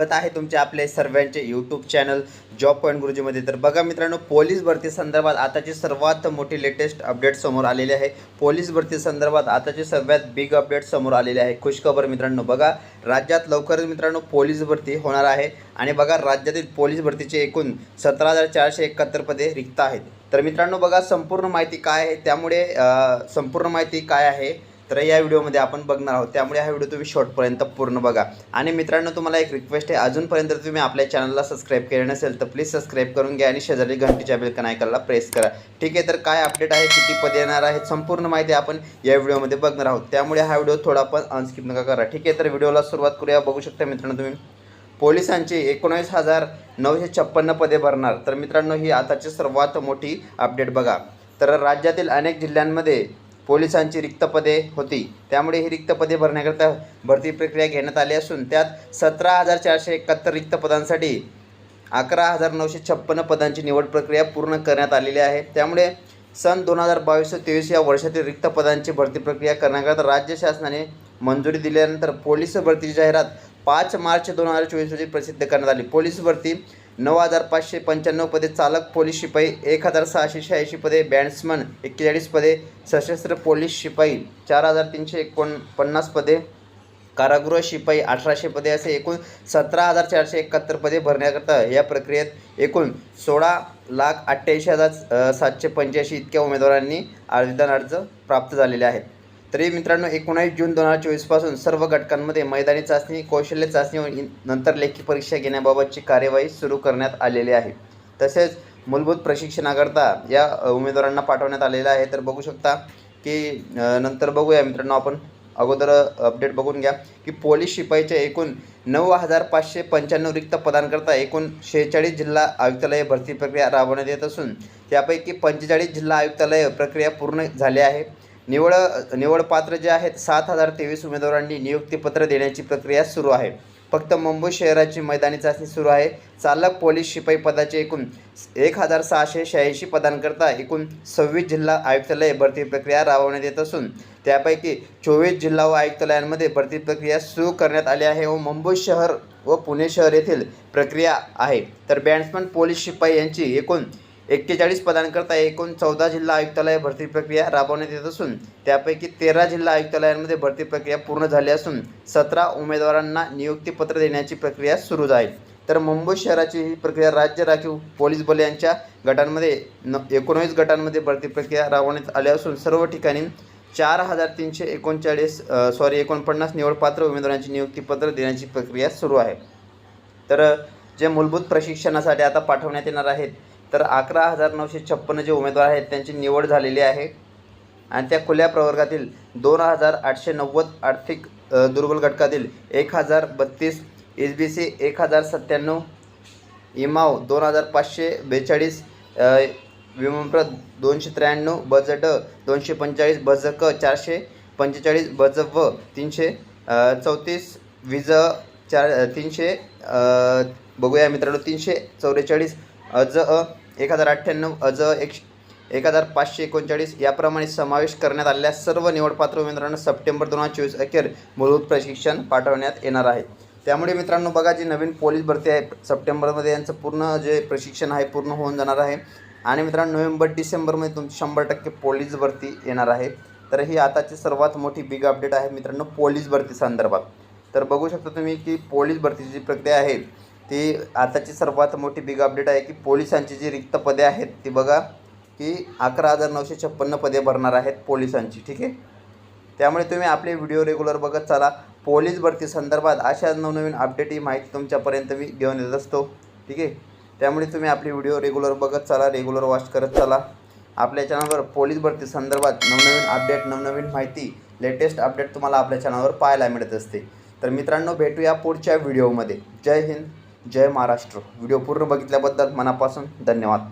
स्वागत आहे तुमचे आपले सर्वांचे यूट्यूब चॅनल जॉब पॉईंट गुरुजीमध्ये तर बघा मित्रांनो पोलीस भरती संदर्भात आताची सर्वात मोठी लेटेस्ट अपडेट समोर आलेली आहे. पोलीस भरती संदर्भात आताची सर्वात बिग अपडेट समोर आलेली आहे. खुशखबर मित्रांनो बघा राज्यात लवकरच मित्रांनो पोलीस भरती होणार आहे. आणि बघा राज्यातील पोलीस भरतीचे एकूण सतरा हजार चारशे एकाहत्तर पदे रिक्त आहेत. तर मित्रांनो बघा संपूर्ण माहिती काय आहे? त्यामुळे संपूर्ण माहिती काय आहे? तर या व्हिडिओमध्ये आपण बघणार आहोत. त्यामुळे हा व्हिडिओ तुम्ही शॉर्टपर्यंत पूर्ण बघा. आणि मित्रांनो तुम्हाला एक रिक्वेस्ट आहे. अजूनपर्यंत तुम्ही आपल्या चॅनलला सबस्क्राईब केले नसेल तर प्लीज सबस्क्राईब करून घ्या आणि शेजारी घंटीच्या बेलकन आयकॉनला प्रेस करा. ठीक आहे तर काय अपडेट आहे किती पदे येणार आहेत संपूर्ण माहिती आपण या व्हिडिओमध्ये बघणार आहोत. त्यामुळे हा व्हिडिओ थोडा पण अनस्किप नका करा. ठीक आहे तर व्हिडिओला सुरुवात करूया. बघू शकता मित्रांनो तुम्ही. पोलिसांची एकोणीस हजार नऊशे छप्पन्न पदे भरणार. तर मित्रांनो ही आताची सर्वात मोठी अपडेट बघा. तर राज्यातील अनेक जिल्ह्यांमध्ये पोलिसांची रिक्त पदे होती. त्यामुळे ही रिक्त पदे भरण्याकरता भरती प्रक्रिया घेण्यात आली असून त्यात सतरा हजार चारशे एकाहत्तर रिक्त पदांसाठी अकरा हजार नऊशे छप्पन्न पदांची निवड प्रक्रिया पूर्ण करण्यात आलेली आहे. त्यामुळे सन दोन हजार बावीस तेवीस या वर्षातील रिक्त पदांची भरती प्रक्रिया करण्याकरता राज्य शासनाने मंजुरी दिल्यानंतर पोलीस भरतीची जाहिरात पाच मार्च दोन हजार चोवीस रोजी प्रसिद्ध करण्यात आली. पोलीस भरती नऊ हजार पाचशे पंच्याण्णव पदे चालक पोलीस शिपाई एक हजार सहाशे शहाऐंशी पदे बॅट्समन एक्केचाळीस पदे सशस्त्र पोलीस शिपाई चार हजार तीनशे एकोणपन्नास पदे कारागृह शिपाई अठराशे पदे असे एकूण सतरा हजार चारशे एकाहत्तर पदे भरण्याकरता या प्रक्रियेत एकूण सोळा लाख अठ्ठ्याऐंशी हजार सातशे पंच्याऐंशी इतक्या उमेदवारांनी आवेदन अर्ज प्राप्त झालेले आहेत. तरी मित्रांनो एकोणावीस जून दोन हजार चोवीसपासून सर्व घटकांमध्ये मैदानी चाचणी कौशल्य चाचणी नंतर लेखी परीक्षा घेण्याबाबतची कार्यवाही सुरू करण्यात आलेली आहे. तसेच मूलभूत प्रशिक्षणाकरता या उमेदवारांना पाठवण्यात आलेलं आहे. तर बघू शकता की नंतर बघूया मित्रांनो आपण. अगोदर अपडेट बघून घ्या की पोलीस शिपाईच्या एकूण नऊ हजार पाचशे पंच्याण्णव रिक्त पदांकरता एकूण शेहेचाळीस जिल्हा आयुक्तालय भरती प्रक्रिया राबवण्यात येत असून त्यापैकी पंचेचाळीस जिल्हा आयुक्तालय प्रक्रिया पूर्ण झाली आहे. निवड निवड पात्र जे आहेत सात हजार तेवीस उमेदवारांनी नियुक्तीपत्र देण्याची प्रक्रिया सुरू आहे. फक्त मुंबई शहराची मैदानी चाचणी सुरू आहे. चालक पोलीस शिपाई पदाचे एकूण एक हजार सहाशे शहाऐंशी पदांकरता एकूण सव्वीस जिल्हा आयुक्तालय भरती प्रक्रिया राबवण्यात येत असून त्यापैकी चोवीस जिल्हा व आयुक्तालयांमध्ये भरती प्रक्रिया सुरू करण्यात आली आहे व मुंबई शहर व पुणे शहर येथील प्रक्रिया आहे. तर बॅट्समन पोलीस शिपाई यांची एकूण एक्केचाळीस पदांकरता एकूण चौदा जिल्हा आयुक्तालय भरती प्रक्रिया राबवण्यात येत असून त्यापैकी तेरा जिल्हा आयुक्तालयांमध्ये भरती प्रक्रिया पूर्ण झाली असून सतरा उमेदवारांना नियुक्तीपत्र देण्याची प्रक्रिया सुरू आहे. तर मुंबई शहराची ही प्रक्रिया राज्य राखीव पोलीस बल यांच्या गटांमध्ये न एकोणवीस गटांमध्ये भरती प्रक्रिया राबवण्यात आली असून सर्व ठिकाणी चार हजार तीनशे एकोणचाळीस सॉरी एकोणपन्नास निवडपात्र उमेदवारांची नियुक्तीपत्र देण्याची प्रक्रिया सुरू आहे. तर जे मूलभूत प्रशिक्षणासाठी आता पाठवण्यात येणार आहेत तर अकरा हजार नऊशे छप्पन्न जे उमेदवार आहेत त्यांची निवड झालेली आहे. आणि त्या खुल्या प्रवर्गातील दोन हजार आठशे नव्वद आर्थिक दुर्बल घटकातील एक हजार बत्तीस एस बी सी एक हजार सत्त्याण्णव इमाव दोन हजार पाचशे बेचाळीस अ, दोनशे त्र्याण्णव बज ड दोनशे पंचेचाळीस बज क चारशे पंचेचाळीस बज व तीनशे चौतीस विज चार तीनशे बघूया मित्रांनो तीनशे चौवेचाळीस अज अ एक हजार अठ्ठ्याण्णव अज एक एक हजार पाचशे एकोणचाळीस याप्रमाणे समावेश करण्यात आलेल्या सर्व निवडपात्र उमेदवारांना सप्टेंबर दोन हजार चोवीस अखेर मूलभूत प्रशिक्षण पाठवण्यात येणार आहे. त्यामुळे मित्रांनो बघा जी नवीन पोलीस भरती आहे सप्टेंबरमध्ये यांचं पूर्ण जे प्रशिक्षण आहे पूर्ण होऊन जाणार आहे. आणि मित्रांनो नोव्हेंबर डिसेंबरमध्ये तुमची शंभर टक्के पोलीस भरती येणार आहे. तर ही आताची सर्वात मोठी बिग अपडेट आहे मित्रांनो पोलीस भरती संदर्भात. तर बघू शकता तुम्ही की पोलीस भरतीची जी प्रक्रिया आहे ती आताची सर्वात मोठी बिग अपडेट आहे की पोलिसांची जी रिक्त पदे आहेत ती बघा की अकरा हजार नऊशे छप्पन्न पदे भरणार आहेत पोलिसांची ठीक आहे? त्यामुळे तुम्ही आपले व्हिडिओ रेग्युलर बघत चला. पोलीस भरती संदर्भात अशा नवनवीन अपडेट ही माहिती तुमच्यापर्यंत मी घेऊन येत असतो ठीक आहे? त्यामुळे तुम्ही आपले व्हिडिओ रेग्युलर बघत चला रेग्युलर वॉच करत चला. आपल्या चॅनलवर पोलीस भरती संदर्भात नवनवीन अपडेट नवनवीन माहिती लेटेस्ट अपडेट तुम्हाला आपल्या चॅनलवर पाहायला मिळत असते. तर मित्रांनो भेटूया पुढच्या व्हिडिओमध्ये जय हिंद. जय महाराष्ट्र. व्हिडिओ पूर्ण बघितल्याबद्दल मनापासून धन्यवाद.